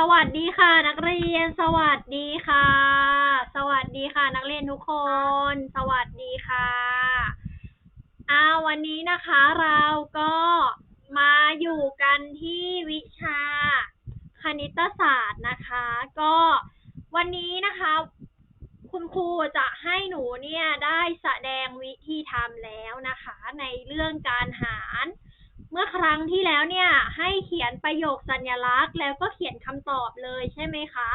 สวัสดีค่ะ นักเรียน สวัสดีค่ะ สวัสดีค่ะ นักเรียนทุกคน สวัสดีค่ะอาวันนี้นะคะเราก็มาอยู่กันที่วิชาคณิตศาสตร์นะคะ ก็วันนี้นะคะ คุณครูจะให้หนูเนี่ยได้แสดงวิธีทำแล้วนะคะ ในเรื่องการหาร มื่อครั้งที่แล้วเนี่ยให้เขียนประโยคสัญลักษณ์ แล้วก็เขียนคำตอบเลยใช่ไหมคะ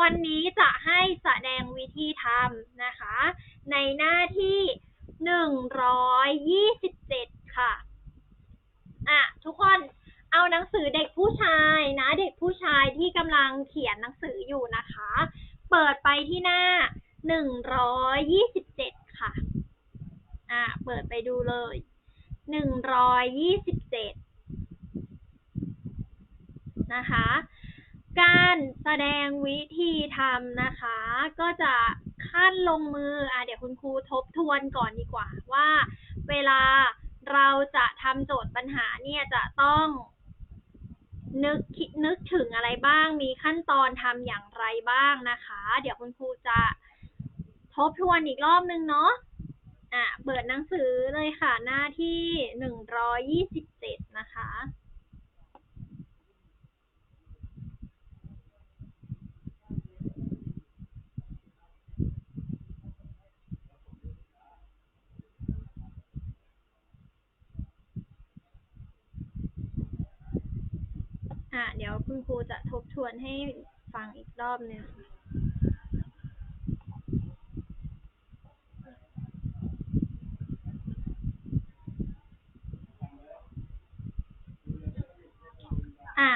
วันนี้จะให้แสดงวิธีทำนะคะ ในหน้าที่หนึ่งร้อยยี่สิบเจ็ดค่ะ อะ ทุกคนเอาหนังสือเด็กผู้ชายนะ เด็กผู้ชายที่กำลังเขียนหนังสืออยู่นะคะ เปิดไปที่หน้าหนึ่งร้อยยี่สิบเจ็ดค่ะ อะ เปิดไปดูเลย หนึ่งร้อยยี่สิบเจ็ดนะคะ การแสดงวิธีทำนะคะ ก็จะขั้นลงมืออะเดี๋ยวคุณครูทบทวนก่อนดีกว่าว่า เวลาเราจะทำโจทย์ปัญหาเนี่ยจะต้องนึกคิดนึกถึงอะไรบ้าง มีขั้นตอนทำอย่างไรบ้างนะคะ เดี๋ยวคุณครูจะทบทวนอีกรอบนึงเนาะ อะ เปิดหนังสือเลยค่ะ หน้าที่หนึ่งร้อยยี่สิบเจ็ดนะคะ อะ เดี๋ยวคุณครูจะทบทวนให้ฟังอีกรอบหนึ่ง อะ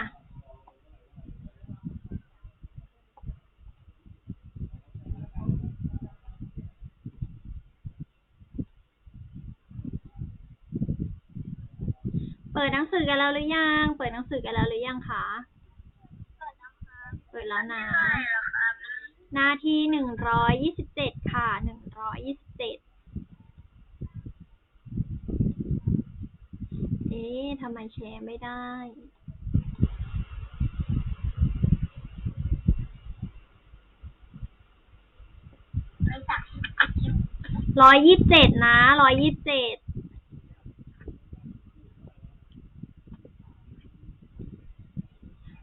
เปิ ดหนังสือกันแล้วหรือยัง เปิดหนังสือกันแล้วหรือยังคะ เปิดแล้วนะ หน้าที่หนึ่งร้อยยี่สิบเจ็ดค่ะ หนึ่งร้อยยี่สิบเจ็ด เอ๊ะทำไมแชร์ไม่ได้ร้อยยี่สิบเจ็ดนะร้อยยี่สิบเจ็ด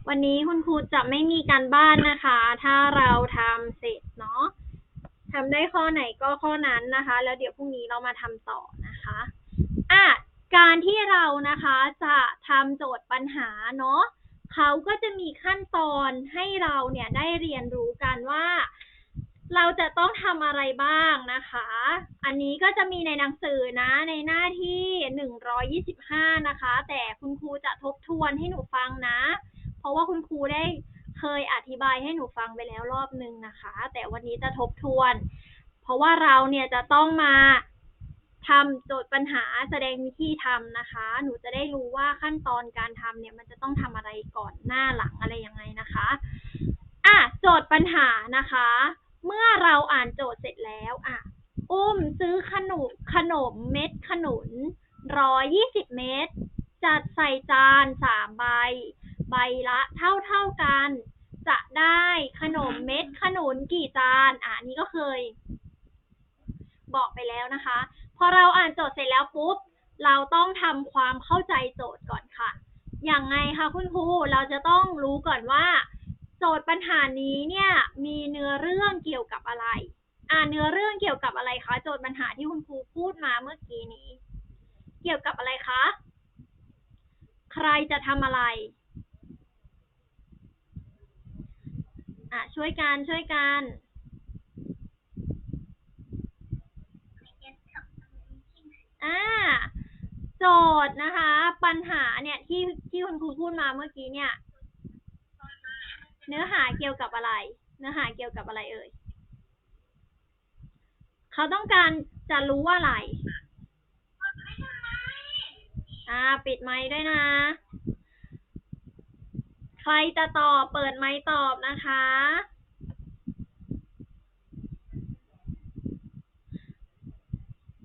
วันนี้คุณครูจะไม่มีการบ้านนะคะ ถ้าเราทำเสร็จเนาะทำได้ข้อไหนก็ข้อนั้นนะคะ แล้วเดี๋ยวพรุ่งนี้เรามาทำต่อนะคะอะการที่เรานะคะจะทำโจทย์ปัญหาเนาะเขาก็จะมีขั้นตอนให้เราเนี่ยได้เรียนรู้กันว่า เราจะต้องทำอะไรบ้างนะคะ อันนี้ก็จะมีในหนังสือนะในหน้าที่หนึ่งร้อยยี่สิบห้านะคะ แต่คุณครูจะทบทวนให้หนูฟังนะ ราะว่าคุณครูได้เคยอธิบายให้หนูฟังไปแล้วรอบนึงนะคะ แต่วันนี้จะทบทวน เพราะว่าเราเนี่ยจะต้องมาทำโจทย์ปัญหาแสดงวิธีทำนะคะ หนูจะได้รู้ว่าขั้นตอนการทำเนี่ยมันจะต้องทำอะไรก่อนหน้าหลังอะไรยังไงนะคะอะโจทย์ปัญหานะคะ เมื่อเราอ่านโจทย์เสร็จแล้วอะอุ้มซื้อขนมขนมเม็ดขนุนร้อยยี่สิบเม็ดจัดใส่จานสามใบ ใบละเท่าเท่ากัน จะได้ขนมเม็ดขนุนกี่จาน อะนนี้ก็เคย บอกไปแล้วนะคะ พอเราอ่านโจทย์เสร็จแล้วปุ๊บ เราต้องทำความเข้าใจโจทย์ก่อนค่ะ อย่างไงคะคุณครู เราจะต้องรู้ก่อนว่า โจทย์ปัญหานี้เนี่ยมีเนื้อเรื่องเกี่ยวกับอะไร อ่าเนื้อเรื่องเกี่ยวกับอะไรคะ โจทย์ปัญหาที่คุณครูพูดมาเมื่อกี้นี้ เกี่ยวกับอะไรคะใครจะทำอะไร อะช่วยกันช่วยกันอ่าโจทย์นะคะ ปัญหาเนี่ยที่ที่คุณครูพูดมาเมื่อกี้เนี่ย เนื้อหาเกี่ยวกับอะไร เนื้อหาเกี่ยวกับอะไรเอ่ยเขาต้องการจะรู้ว่าอะไร อ่า ปิดไมค์ด้วยนะ ใครจะตอบเปิดไมค์ตอบนะคะ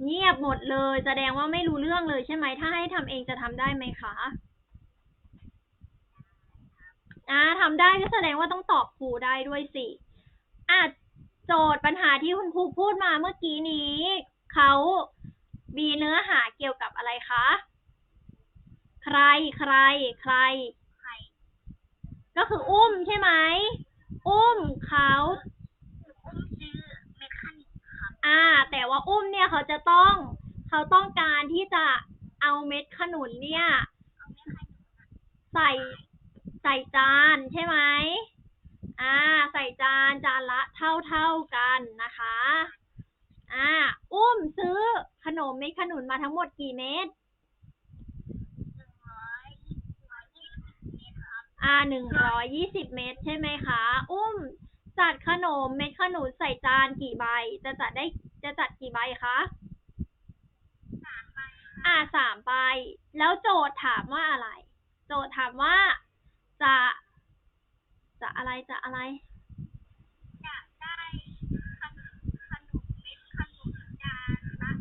เงียบหมดเลย แสดงว่าไม่รู้เรื่องเลยใช่ไหม ถ้าให้ทำเองจะทำได้ไหมคะอ่าทำได้ก็แสดงว่าต้องตอบครูได้ด้วยสิอะโจทย์ปัญหาที่คุณครูพูดมาเมื่อกี้นี้เขามีเนื้อหาเกี่ยวกับอะไรคะ ใคร ใคร ใคร ก็คืออุ้มใช่ไหม อุ้มเขาอุ้มซื้อเมคานิกครับ อ่า แต่ว่าอุ้มเนี่ยเขาจะต้อง เขาต้องการที่จะเอาเม็ดขนุนเนี่ยเอาเมคานิกใส่ใส่จานใช่ไหม อ่า ใส่จานจานละเท่าเท่าๆกันนะคะ อ่า อุ้มซื้อขนมเม็ดขนุนมาทั้งหมดกี่เม็ด หนึ่งร้อยร้อยยี่สิบเมตรครับ อ่าหนึ่งร้อยยี่สิบเม็ดใช่ไหมคะ อุ้ม จัดขนมเม็ดขนุนใส่จานกี่ใบ จะจัดได้จะจัดกี่ใบคะสามใบอ่าสามใบ แล้วโจทย์ถามว่าอะไร โจทย์ถามว่า จะ จะอะไรจะอะไรอยากได้ขนมขนมเม็ดขนุนจานละ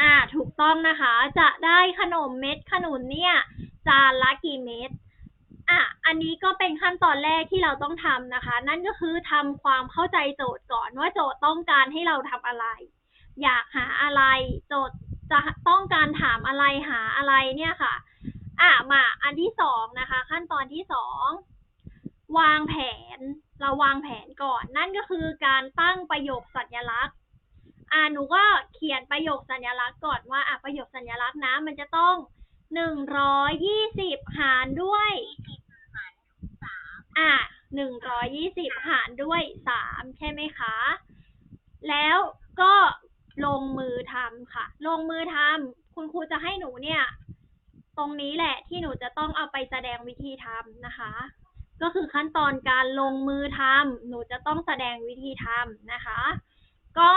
อ่า ถูกต้องนะคะ จะได้ขนมเม็ดขนุนเนี่ย จานละกี่เม็ด อะอันนี้ก็เป็นขั้นตอนแรกที่เราต้องทำนะคะ นั่นก็คือทำความเข้าใจโจทย์ก่อนว่าโจทย์ต้องการให้เราทำอะไร อยากหาอะไร โจทย์จะต้องการถามอะไรหาอะไรเนี่ยค่ะ อะมาอันที่สองนะคะ ขั้นตอนที่สองวางแผน เราวางแผนก่อน นั่นก็คือการตั้งประโยคสัญลักษณ์ อ่าหนูก็เขียนประโยคสัญลักษณ์ก่อนว่าอะประโยคสัญลักษณ์นะมันจะต้อง หนึ่งร้อยยี่สิบหารด้วยยี่สิบหารสามอะหนึ่งร้อยยี่สิบหารด้วยสามใช่ไหมคะ แล้วก็ลงมือทำค่ะ ลงมือทำคุณครูจะให้หนูเนี่ย ตรงนี้แหละที่หนูจะต้องเอาไปแสดงวิธีทำนะคะ ก็คือขั้นตอนการลงมือทำหนูจะต้องแสดงวิธีทำนะคะ ก็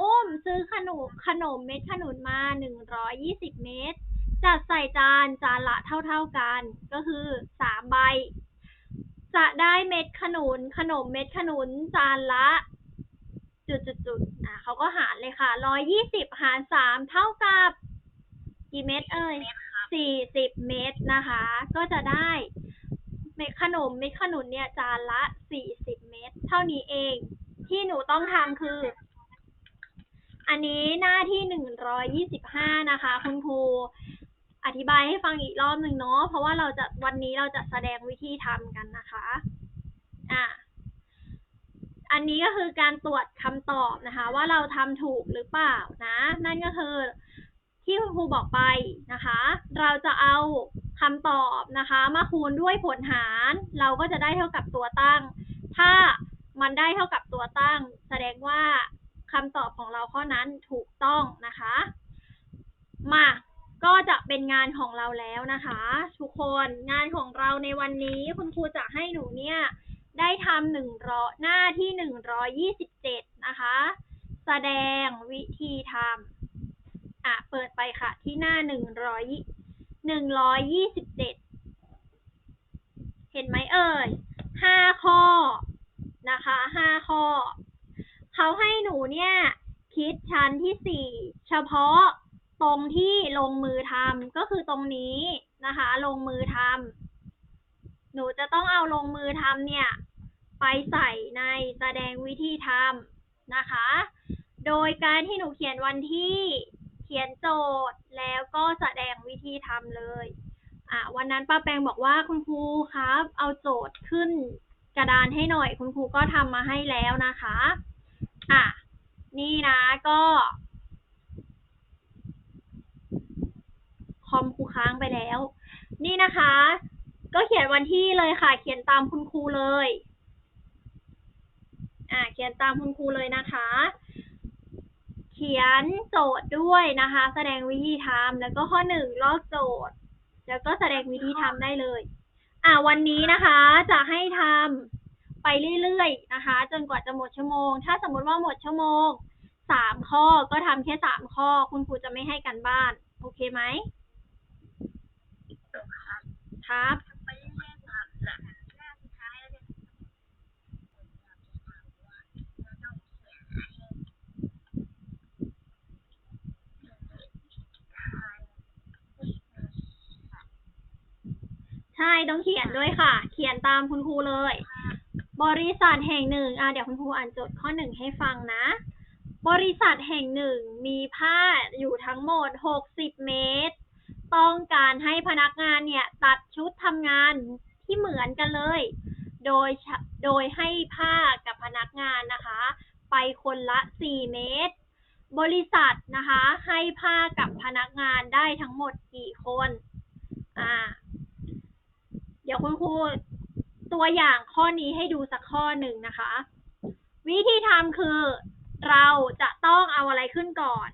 อุ้มซื้อขนมขนมเม็ดขนุนมาหนึ่งร้อยยี่สิบเม็ด จัดใส่จานจานละเท่าๆกัน ก็คือสามใบ จะได้เม็ดขนุน ขนมเม็ดขนุนจานละ จุดๆๆอะเขาก็หารเลยค่ะร้อยยี่สิบหารสามเท่ากับ กี่เม็ดเอ่ยสี่สิบเม็ดนะคะ ก็จะได้เม็ดขนมเม็ดขนุนเนี่ยจานละสี่สิบเม็ดเท่านี้เอง ที่หนูต้องทำคืออันนี้หน้าที่หนึ่งร้อยยี่สิบห้านะคะ คุณครู อธิบายให้ฟังอีกรอบหนึ่งเนาะเพราะว่าเราจะวันนี้เราจะแสดงวิธีทำกันนะคะอะอันนี้ก็คือการตรวจคำตอบนะคะ ว่าเราทำถูกหรือเปล่านะ นั่นก็คือที่คุณครูบอกไปนะคะ เราจะเอาคำตอบนะคะ มาคูณด้วยผลหาร เราก็จะได้เท่ากับตัวตั้ง ถ้ามันได้เท่ากับตัวตั้ง แสดงว่าคำตอบของเราข้อนั้นถูกต้องนะคะ มา ก็จะเป็นงานของเราแล้วนะคะ ทุกคนงานของเราในวันนี้คุณครูจะให้หนูเนี่ย ได้ทำหนึ่งร้อหน้าที่หนึ่งร้อยยี่สิบเจ็ดนะคะ แสดงวิธีทำอะเปิดไปค่ะที่หน้าหนึ่งร้อยหนึ่งร้อยยี่สิบเจ็ดเห็นไหมเอ่ยห้าข้อนะคะห้าข้อ เขาให้หนูเนี่ย คิดชั้นที่สี่เฉพาะตรงที่ลงมือทำก็คือตรงนี้นะคะ ลงมือทำหนูจะต้องเอาลงมือทำเนี่ย ไปใส่ในแสดงวิธีทำนะคะ โดยการที่หนูเขี ยนวันที่เขียนโจทย์แล้วก็แสดงวิธีทำเลย อะวันนั้นป้าแปงบอกว่าคุณครูครับ เอาโจทย์ขึ้นกระดานให้หน่อย คุณครูก็ทำมาให้แล้วนะคะ อะนี่นะก็คอมครูค้างไปแล้ว นี่นะคะ ก็เขียนวันที่เลยค่ะ เขียนตามคุณครูเลย อ่า เขียนตามคุณครูเลยนะคะ ขียนโจทย์ด้วยนะคะ แสดงวิธีทำแล้วก็ข้อหนึ่งลอกโจทย์ แล้วก็แสดงวิธีทำได้เลย อ่าวันนี้นะคะจะให้ทำไปเรื่อยๆนะคะ จนกว่าจะหมดชั่วโมง ถ้าสมมติว่าหมดชั่วโมงสามข้อก็ทำแค่สามข้อ คุณครูจะไม่ให้กันบ้าน โอเคไหมครับ ครับ ไปเรื่อยๆครับหลังหน้าสุดท้ายแล้วเนี่ยเราต้องเขียนให้ทาน ใช่ต้องเขียนด้วยค่ะ เขียนตามคุณครูเลย บริษัทแห่งหนึ่งอะเดี๋ยวคุณครูอ่านโจทย์ข้อหนึ่งให้ฟังนะ บริษัทแห่งหนึ่งมีผ้าอยู่ทั้งหมด60เมตร ต้องการให้พนักงานเนี่ย ตัดชุดทำงานที่เหมือนกันเลย โดยโดยให้ผ้ากับพนักงานนะคะ ไปคนละ4เมตร บริษัทนะคะ ให้ผ้ากับพนักงานได้ทั้งหมดกี่คน อ่า ดี๋ยวคุณครูตัวอย่างข้อนี้ให้ดูสักข้อหนึ่งนะคะ วิธีทำคือ เราจะต้องเอาอะไรขึ้นก่อน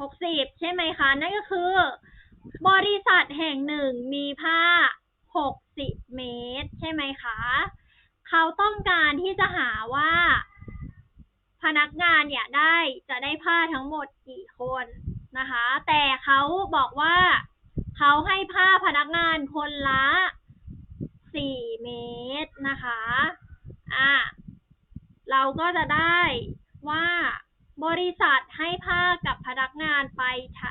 หกสิบใช่ไหมคะ นั่นก็คือ บริษัทแห่งหนึ่งมีผ้าหกสิบเมตร ใช่ไหมคะ เขาต้องการที่จะหาว่า พนักงานเนี่ยได้จะได้ผ้าทั้งหมดกี่คน นะคะ แต่เขาบอกว่าเขาให้ผ้าพนักงานคนละสี่เมตรนะคะ อะ เราก็จะได้ว่าบริษัทให้ผ้ากับพนักงานไปทะ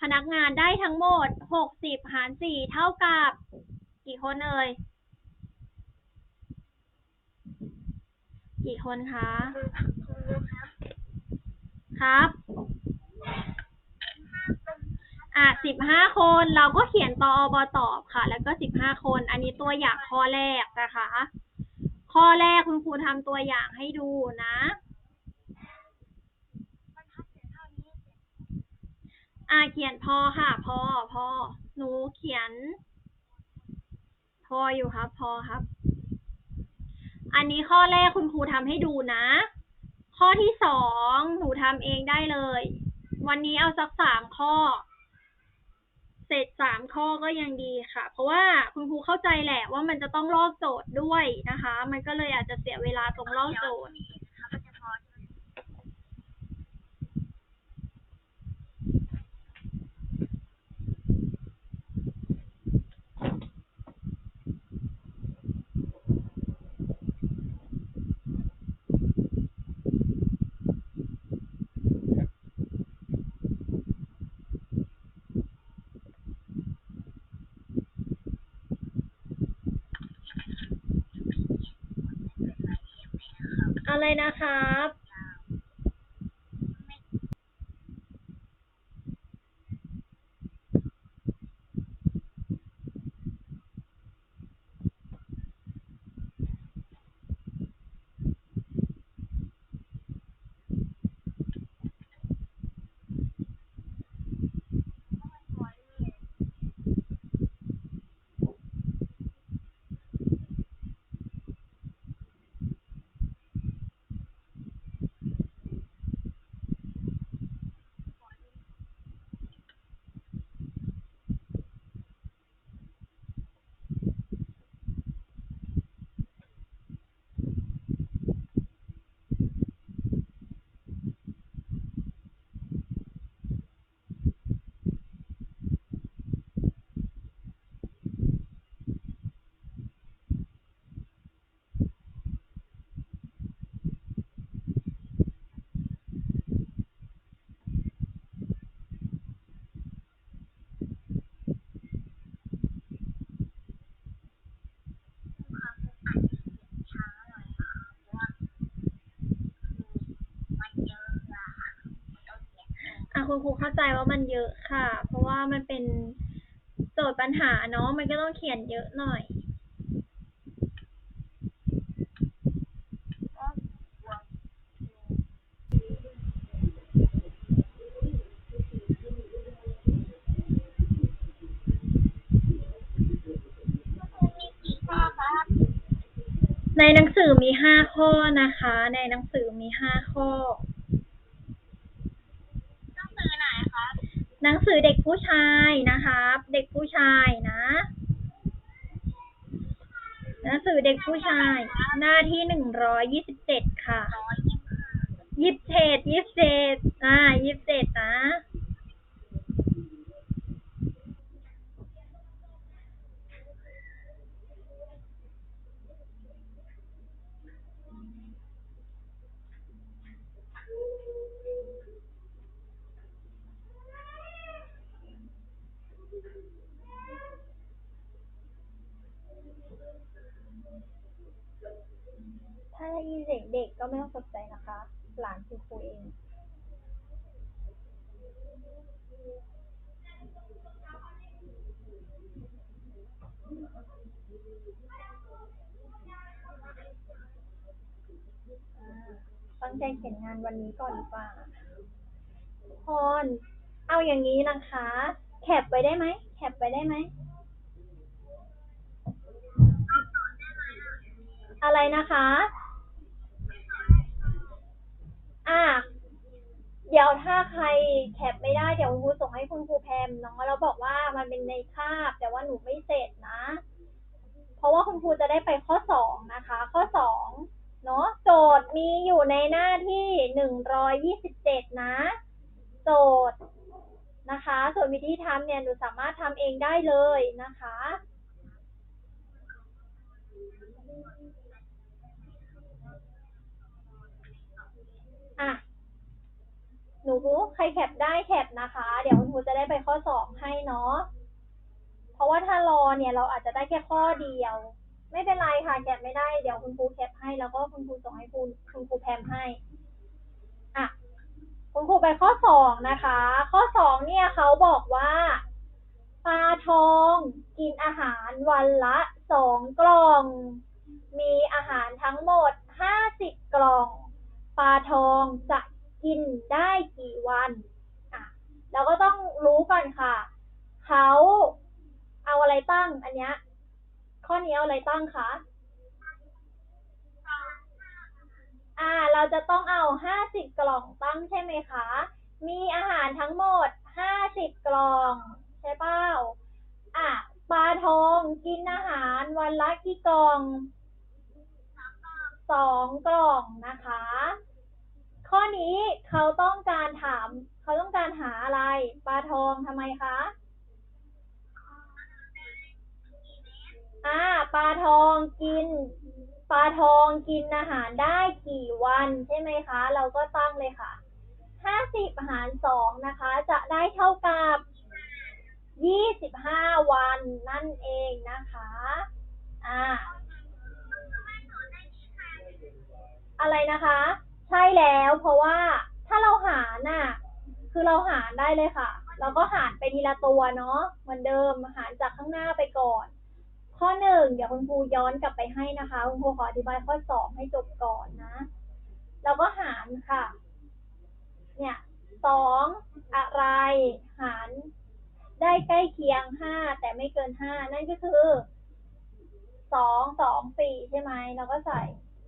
พนักงานได้ทั้งหมดหกสิบหารสี่เท่ากับ กี่คนเอ่ย กี่คนคะคือคือครับครับ อะสิบห้าคนเราก็เขียนตอบตอบค่ะ แล้วก็สิบห้าคน อันนี้ตัวอย่างข้อแรกนะคะ ข้อแรกคุณครูทำตัวอย่างให้ดูนะมันทับเสียเท่านี้อะเขียนพอค่ะ พอพอหนูเขียน พออยู่ครับ พอครับ อันนี้ข้อแรกคุณครูทำให้ดูนะ ข้อที่สองหนูทำเองได้เลย วันนี้เอาสักสามข้อ เสร็จสามข้อก็ยังดีค่ะ เพราะว่าคุณครูเข้าใจแหละว่ามันจะต้องลอกโจทย์ด้วยนะคะ มันก็เลยอาจจะเสียเวลาตรงลอกโจทย์ ครับมันจะพอใช่ไหม อะไร นะครับ พอนี่ ความอาจจะเสียงช้าหน่อยนะคะเพราะว่าคือมันเยอะอะค่ะต้องเสียง อะ คุณครูเข้าใจว่ามันเยอะค่ะ เพราะว่ามันเป็นโจทย์ปัญหาเนาะมันก็ต้องเขียนเยอะหน่อยในหนังสือมีห้าข้อนะคะ ในหนังสือมีห้าข้อ ต้องซื้อไหนครับ หนังสือเด็กผู้ชายนะคะเด็กผู้ชายนะ หนังสือเด็กผู้ชาย หน้าที่หนึ่งร้อยยี่สิบเจ็ดค่ะยี่สิบเจ็ดยี่สิบเจ็ดอ่ายี่สิบเจ็ดนะ เด็กก็ไม่ต้องตกใจนะคะ หลานคุณครูเอง อ่าตั้ง ใจเขียนงานวันนี้ก่อนดีกว่าทุกคน เอาอย่างนี้นะคะ แคปไว้ได้ไหม แคปไว้ได้ไหม อะไรนะคะ อะ เดี๋ยวถ้าใครแคปไม่ได้เดี๋ยวคุณครูส่งให้คุณครูแพมเนาะแล้วบอกว่ามันเป็นในคาบ แต่ว่าหนูไม่เสร็จนะ เพราะว่าคุณครูจะได้ไปข้อสองนะคะ ข้อสอง เนาะโจทย์มีอยู่ในหน้าที่หนึ่งร้อยยี่สิบเจ็ดนะ โจทย์นะคะ ส่วนวิธีทำเนี่ยหนูสามารถทำเองได้เลยนะคะ อะ หนูรู้ใครแคปได้แคปนะคะ เดี๋ยวคุณครูจะได้ไปข้อสอบให้เนาะ เพราะว่าถ้ารอเนี่ยเราอาจจะได้แค่ข้อเดียว ไม่เป็นไรค่ะแคปไม่ได้ เดี๋ยวคุณครูแคปให้ แล้วก็คุณครูส่งให้คุณคุณครูแพมให้ อะ คุณครูไปข้อสองนะคะ ข้อสองเนี่ยเขาบอกว่าปลาทองกินอาหารวันละสองกล่อง มีอาหารทั้งหมดห้าสิบกล่อง ปลาทองจะกินได้กี่วันอะเราก็ต้องรู้ก่อนค่ะ เขาเอาอะไรตั้งอันเนี้ย ข้อนี้เอาอะไรตั้งคะ อ่า เราจะต้องเอาห้าสิบกล่องตั้งใช่ไหมคะ มีอาหารทั้งหมดห้าสิบกล่อง ใช่เปล่า อะปลาทองกินอาหารวันละกี่กล่องสองกล่องนะคะ ข้อนี้เขาต้องการถาม เขาต้องการหาอะไรปลาทองทำไมคะ อ่าปลาทองกิน ปลาทองกินอาหารได้กี่วันใช่ไหมคะ เราก็ตั้งเลยค่ะห้าสิบหารสองนะคะ จะได้เท่ากับยี่สิบห้าวันนั่นเองนะคะ อ่า อะไรนะคะ ใช่แล้วเพราะว่าถ้าเราหารน่ะ คือเราหารได้เลยค่ะ เราก็หารไปทีละตัวเนาะเหมือนเดิมหารจากข้างหน้าไปก่อน นึ่งเดี๋ยวคุณครูย้อนกลับไปให้นะคะ คุณครูขออธิบายข้อสองให้จบก่อนนะ เราก็หารค่ะ เนี่ยสองอะไร หารได้ใกล้เคียงห้าแต่ไม่เกินห้านั่นก็คือสองสองสี่ใช่ไหมเราก็ใส่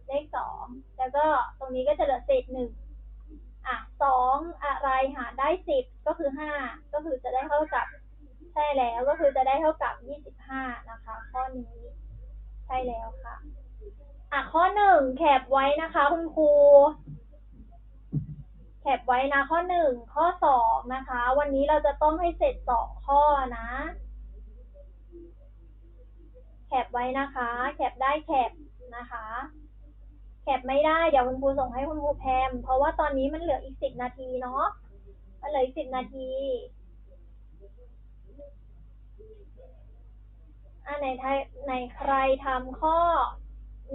เลขสองแล้วก็ตรงนี้ก็จะเหลือเศษหนึ่งอะสองอะไรหารได้สิบก็คือห้าก็คือจะได้เท่ากับ ใช่แล้วก็คือจะได้เท่ากับยี่สิบห้านะคะ ข้อนี้ ใช่แล้วค่ะ อะข้อหนึ่งแคปไว้นะคะ คุณครูแคปไว้นะข้อหนึ่งข้อสองนะคะ วันนี้เราจะต้องให้เสร็จสองข้อนะแคปไว้นะคะ แคปได้แคปนะคะ แคปไม่ได้เดี๋ยวคุณครูส่งให้คุณครูแพม เพราะว่าตอนนี้มันเหลืออีกสิบนาทีเนาะมันเหลืออีกสิบนาที อ่าไหนใครไหนใครทำข้อ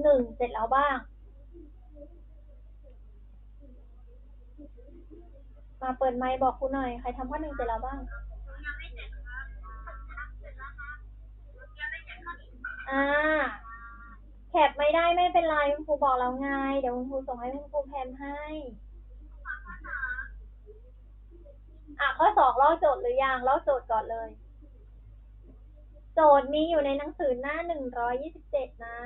หนึ่งเสร็จแล้วบ้าง มาเปิดไมค์บอกครูหน่อย ใครทำข้อหนึ่งเสร็จแล้วบ้างยังไม่เสร็จครับทำเสร็จแล้วครับยังไม่เสร็จข้อนี้อ่า แคปไม่ได้ไม่เป็นไรคุณครูบอกแล้วไง เดี๋ยวคุณครูส่งให้คุณครูแพมให้อะข้อสองลอกโจทย์หรือยังลอกโจทย์ก่อนเลย โจทย์มีอยู่ในหนังสือหน้าหนึ่งร้อยยี่สิบเจ็ดนะ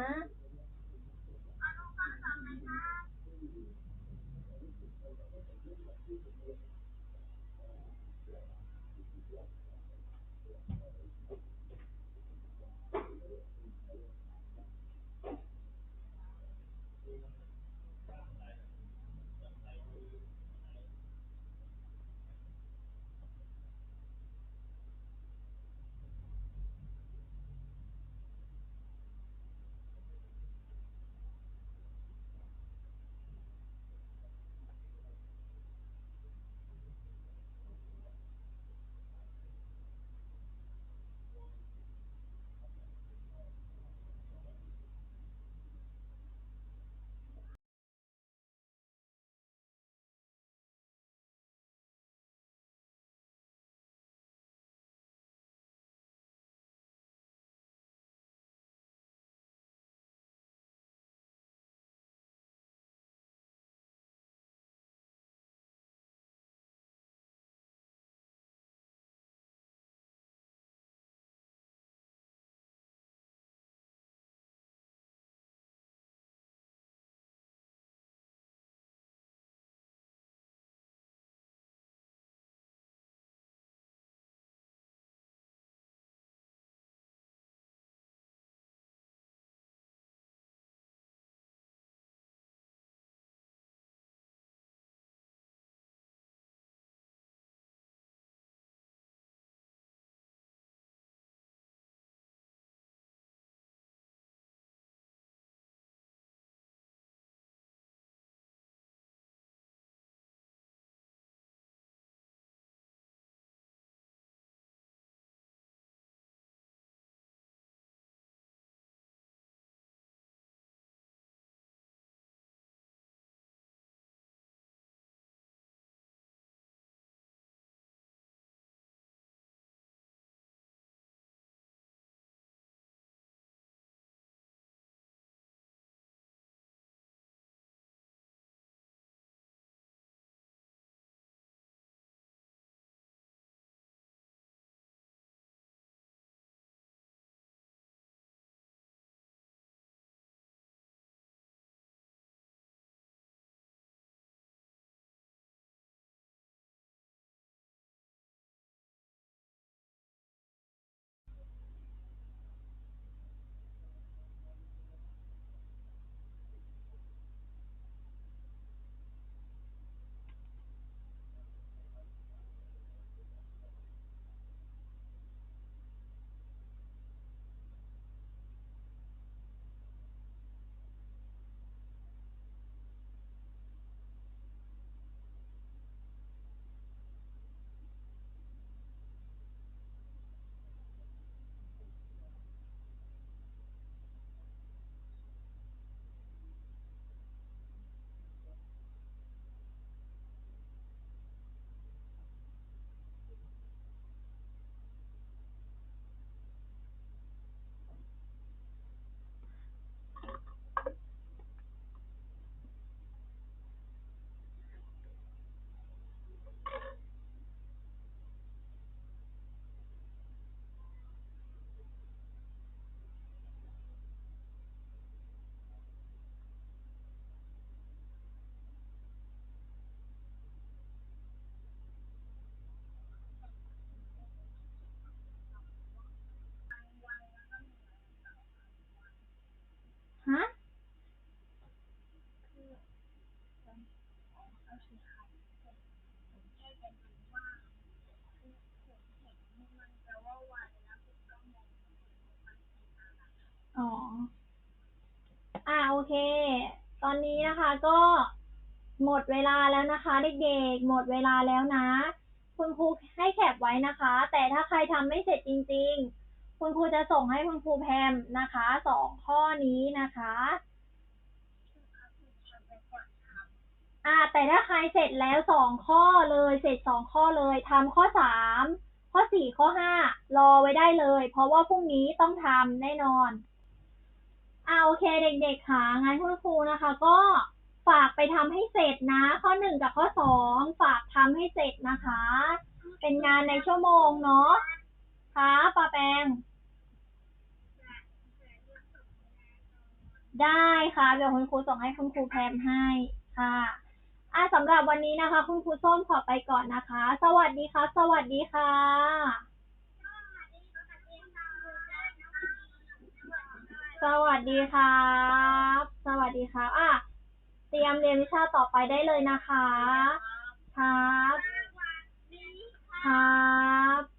ตอนนี้นะคะก็หมดเวลาแล้วนะคะเด็กๆหมดเวลาแล้วนะ คุณครูให้แคปไว้นะคะ แต่ถ้าใครทำไม่เสร็จจริง ๆ คุณครูจะส่งให้คุณครูแพมนะคะสองข้อนี้นะคะอ่าแต่ถ้าใครเสร็จแล้วสองข้อเลยเสร็จสองข้อเลยทำข้อสามข้อสี่ข้อห้ารอไว้ได้เลย เพราะว่าพรุ่งนี้ต้องทำแน่นอน อ่าโอเคเด็กๆค่ะงั้นคุณครูนะคะ ก็ฝากไปทำให้เสร็จนะ ข้อหนึ่งกับข้อสองฝากทำให้เสร็จนะคะ เป็นงานในชั่วโมงเนาะค่ะปาแปงได้ค่ะเดี๋ยวคุณครูส่งให้คุณครูแพมให้ค่ะอะสำหรับวันนี้นะคะ คุณครูส้มขอไปก่อนนะคะ สวัสดีค่ะ สวัสดีค่ะ สวัสดีครับ สวัสดีครับ อะ เตรียมเรียนวิชาต่อไปได้เลยนะคะ ครับ ครับ